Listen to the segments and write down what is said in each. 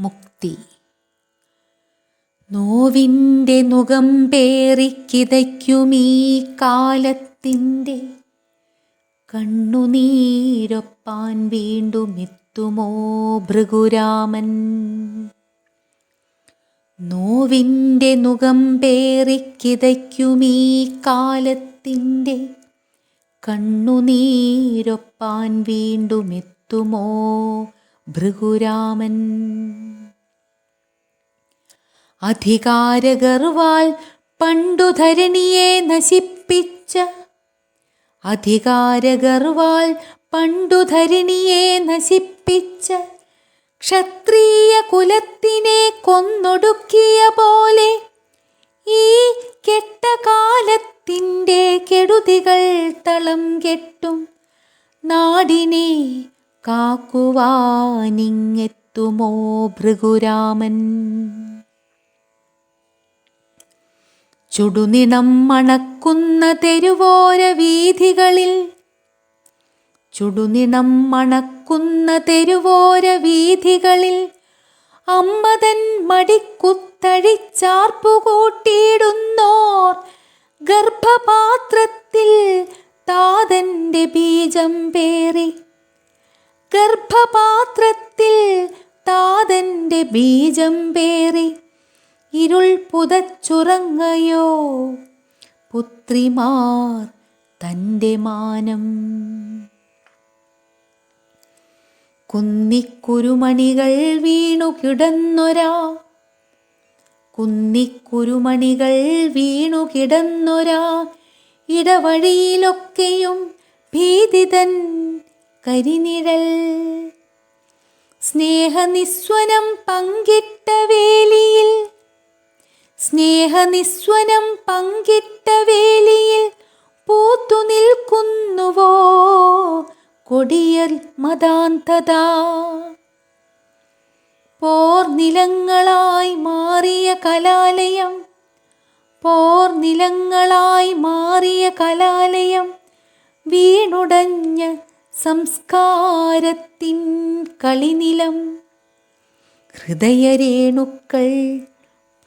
മുക്തി. നോവിന്റെ നുഖം പേറിക്കിതയ്ക്കുമീ കാലത്തിന്റെ. കണ്ണുനീരൊപ്പാൻ വീണ്ടും എത്തുമോ ഭൃഗുരാമൻ? നോവിന്റെ നുഖം പേറിക്കിതയ്ക്കുമീ കാലത്തിന്റെ. കണ്ണുനീരൊപ്പാൻ വീണ്ടും എത്തുമോ ഭൃഗുരാമൻ. അധികാരഗർവാൽ പണ്ടു ധരണിയെ നശിപ്പിച്ച അധികാരഗർവാൽ പണ്ടു ധരണിയെ നശിപ്പിച്ച ക്ഷത്രിയ കുലത്തിനെ കൊന്നൊടുക്കിയ പോലെ ഈ കെട്ട കാലത്തിന്റെ കെടുതികൾ തളം കെട്ടും നാടിനെ കാക്കുവാനിങ്ങെത്തുമോ ഭൃഗുരാമൻ? ചുടുനിണം മണക്കുന്ന തെരുവോര വീഥികളിൽ ചുടുനിണം മണക്കുന്ന തെരുവോര വീഥികളിൽ അമ്മതൻ മടിക്കുത്തഴിച്ചാർപ്പുകൂട്ടിയിടുന്നോർ ഗർഭപാത്രത്തിൽ താതന്റെ ബീജം പേറി ബീജം പേറി ഇരുൾ പുതച്ചുറങ്ങയോ? പുത്രിമാർ തന്റെ മാനം. കുന്നിക്കുരുമണികൾ വീണു കിടന്നൊരാ. കുന്നിക്കുരുമണികൾ വീണു കിടന്നൊരാ. ഇടവഴിയിലൊക്കെയും ഭീതിതൻ കരിനിഴൽ. സ്നേഹനിസ്വനം പങ്കിട്ട വേലിയിൽ. സ്നേഹനിസ്വനം പങ്കിട്ട വേലിയിൽ പൂത്തു നിൽക്കുന്നുവോ? കൊടിയൽ മതാന്തത പോർനിലങ്ങളായി മാറിയ കലാലയം. പോർനിലങ്ങളായി മാറിയ കലാലയം വീണുടഞ്ഞ സംസ്കാരത്തിൻ കളിനിലം ഹൃദയരേണുക്കൾ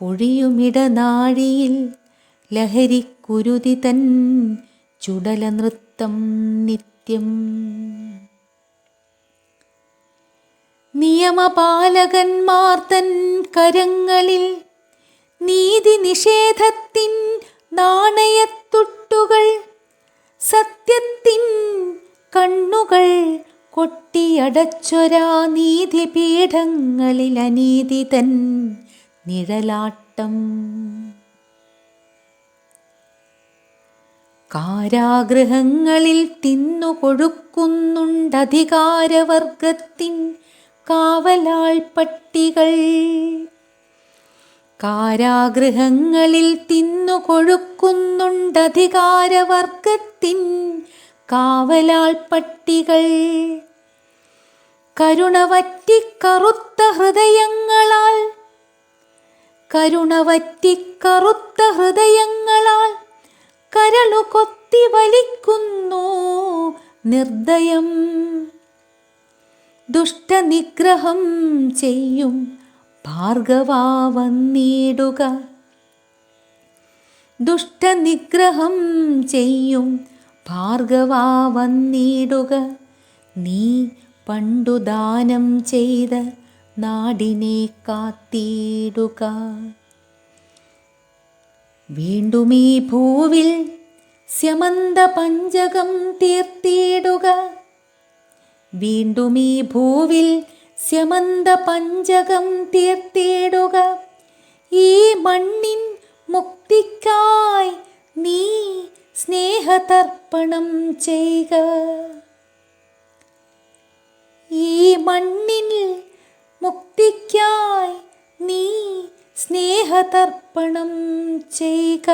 പൊഴിയുമിടനാഴിയിൽ ലഹരിക്കുരുതി തൻ ചുടലനൃത്തം നിത്യം. നിയമപാലകന്മാർ തൻ കരങ്ങളിൽ നീതി നിഷേധത്തിൻ നാണയത്തുട്ടുകൾ സത്യത്തിൻ കണ്ണുകൾ കൊട്ടിയടച്ചൊരാ നീതിപീഠങ്ങളിൽ അനീതി തൻ നിഴലാട്ടം. കാരാഗൃഹങ്ങളിൽ തിന്നുകൊടുക്കുന്നുണ്ടധികാരവർഗത്തിൻ കാവലാൾ പട്ടികൾ കാരാഗൃഹങ്ങളിൽ തിന്നുകൊഴുക്കുന്നുണ്ടധികാരവർഗത്തിൻ കാവലാൾ പട്ടികൾ കരുണവറ്റിക്കറുത്ത ഹൃദയങ്ങളാൽ കരുണവറ്റിക്കറുത്ത ഹൃദയങ്ങളാൽ കരളു കൊത്തി വലിക്കുന്നു നിർദ്ദയം ദുഷ്ടനിഗ്രഹം ചെയ്യും ഭാർഗവാ വന്നിടുക ദുഷ്ടനിഗ്രഹം ചെയ്യും ഭാർഗവാ വന്നിടുക. നീ പണ്ടു ദാനം ചെയ്ത നാടിനെ കാത്തിടുക. ഈ ഭൂവിൽ സ്യമന്ത പഞ്ചകം തീർത്തിടുക. ഈ ഭൂവിൽ സ്യമന്ത പഞ്ചകം തീർത്തിടുക. ഈ മണ്ണിൻ മുക്തിക്കായി നീ സ്നേഹതർപ്പണം ചെയ്യുക ഈ മണ്ണിൽ മുക്തിക്കായി നീ സ്നേഹതർപ്പണം ചെയ്യുക